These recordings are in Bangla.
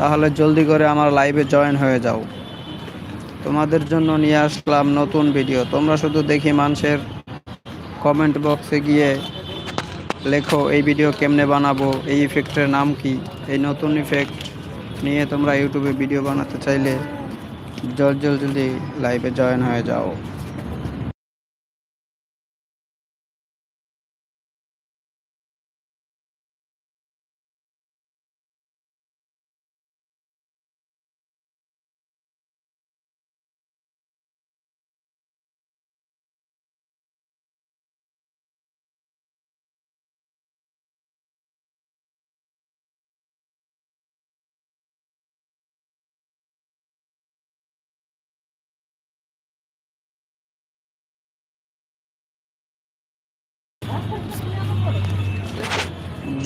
তাহলে জলদি করে আমার লাইভে জয়েন হয়ে যাও। তোমাদের জন্য নিয়ে আসলাম নতুন ভিডিও তোমরা শুধু দেখি মানুষের কমেন্ট বক্সে গিয়ে লেখো, এই ভিডিও কেমনে বানাবো? এই ইফেক্টের নাম কি? এই নতুন ইফেক্ট নিয়ে তোমরা ইউটিউবে ভিডিও বানাতে চাইলে জল জল জলদি লাইভে জয়েন হয়ে যাও।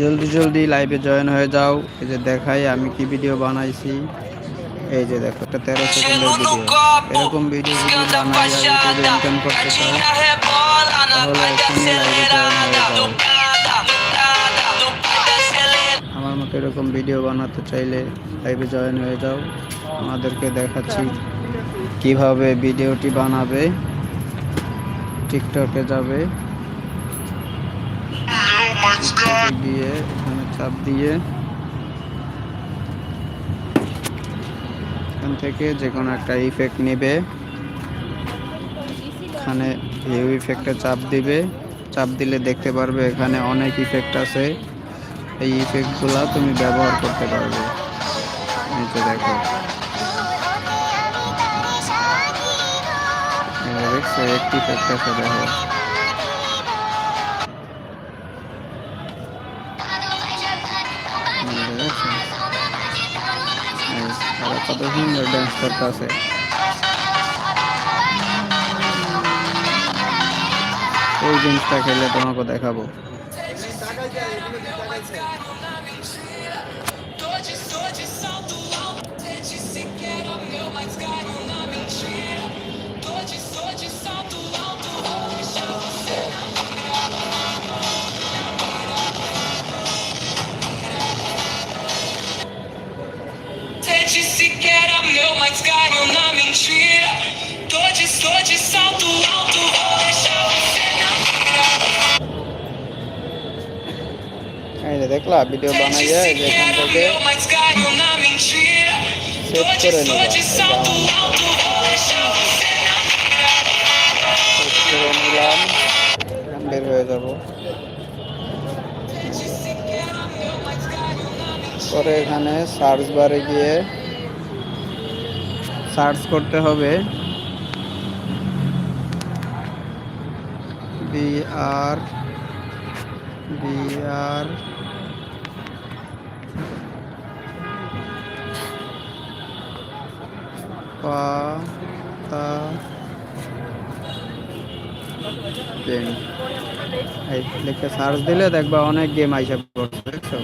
জলদি জলদি লাইভে জয়েন হয়ে যাও। এই যে দেখাই আমি কি ভিডিও বানাইছি? এই যে দেখো একটা তেরো সেকেন্ডের ভিডিও এরকম ভিডিও যদি বানাই ইনকাম করতে চাও তাহলে এখানে লাইভে জয়েন হয়ে যাও। আমার মতো এরকম ভিডিও বানাতে চাইলে লাইভে জয়েন হয়ে যাও। আমাদেরকে দেখাচ্ছি কীভাবে ভিডিওটি বানাবে। টিকটকে যাবে। গিয়ে এখানে চাপ দিয়ে। এখান থেকে যে কোনো একটা ইফেক্ট নেবে। এখানে ভিউ ইফেক্টে চাপ দিবে। চাপ দিলে দেখতে পারবে এখানে অনেক ইফেক্ট আছে। এই ইফেক্টগুলো তুমি ব্যবহার করতে পারবে। নিচে দেখো। একটি ইফেক্ট আছে, দেখো। এই, ওরা কত সুন্দর ডান্স করতেছে এই জিনিসটা খেলে তোমাকে দেখাবো Tente mentira. Tô de, tô de salto alto, vou deixar você na এই যে দেখলা ভিডিও Tente বানাই যায় যে é থেকে সেট de, করে নিবা নিলাম বের হয়ে যাব. পরে এখানে সার্চ বারে গিয়ে সার্চ করতে হবে। বি আর বি আর পাতা গেম লিখে সার্চ দিলে দেখবা অনেক গেম আইসা পড়ছে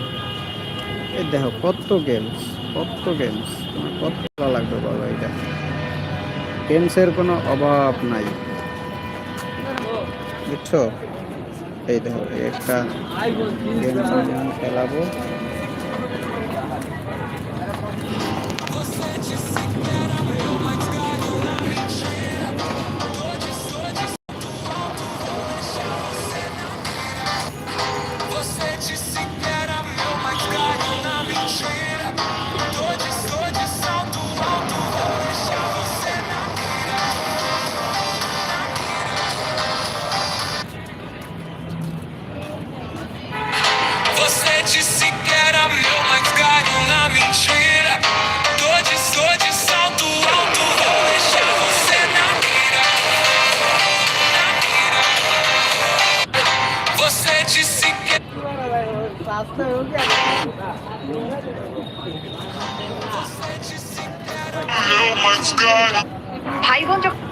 এই দেখো কত গেমস কত গেমস তোমার কত লাগবে বলো এটা গেমসের কোনো অভাব নাই। বুঝছ? এই দেখো একটা গেমস খেলাবো। Mira. Você disse que era meu, mas caiu na mentira. Tô de, tô de salto alto, vou deixar você na mira. Na mira. Você disse que ভাই বোন যখন